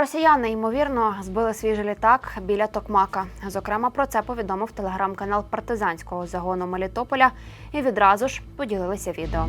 Росіяни ймовірно збили свіжий літак біля Токмака. Зокрема, про це повідомив телеграм-канал партизанського загону Мелітополя і відразу ж поділилися відео.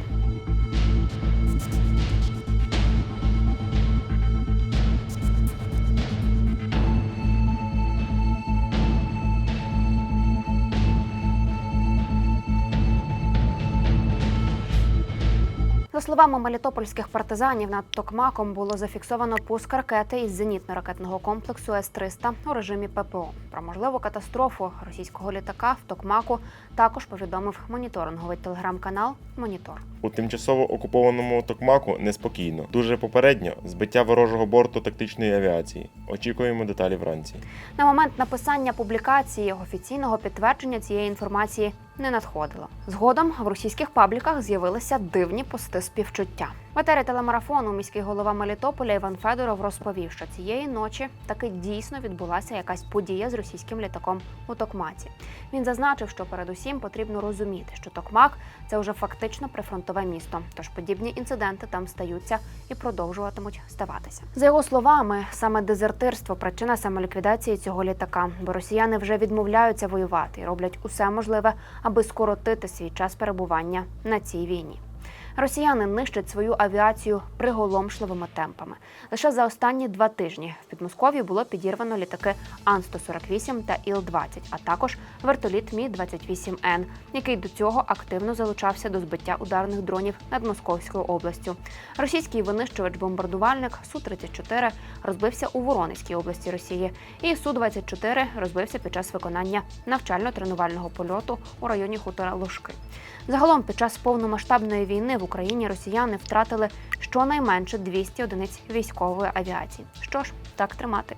За словами мелітопольських партизанів, над Токмаком було зафіксовано пуск ракети із зенітно-ракетного комплексу С-300 у режимі ППО. Про можливу катастрофу російського літака в Токмаку також повідомив моніторинговий телеграм-канал Монітор. У тимчасово окупованому Токмаку неспокійно. Дуже попередньо збиття ворожого борту тактичної авіації. Очікуємо деталі вранці. На момент написання публікації офіційного підтвердження цієї інформації не надходило. Згодом в російських пабліках з'явилися дивні пости співчуття. В етері телемарафону міський голова Мелітополя Іван Федоров розповів, що цієї ночі таки дійсно відбулася якась подія з російським літаком у Токмаці. Він зазначив, що передусім потрібно розуміти, що Токмак це вже фактично прифронтове місто, тож подібні інциденти там стаються і продовжуватимуть ставатися. За його словами, саме дезертирство причина самоліквідації цього літака, бо росіяни вже відмовляються воювати і роблять усе можливе, аби скоротити свій час перебування на цій війні. Росіяни нищать свою авіацію приголомшливими темпами. Лише за останні два тижні в Підмосков'ї було підірвано літаки Ан-148 та Іл-20, а також вертоліт Мі-28Н, який до цього активно залучався до збиття ударних дронів над Московською областю. Російський винищувач-бомбардувальник Су-34 розбився у Воронезькій області Росії, і Су-24 розбився під час виконання навчально-тренувального польоту у районі хутора Лужки. Загалом, під час повномасштабної війни в Україні росіяни втратили щонайменше 200 одиниць військової авіації. Що ж, так тримати.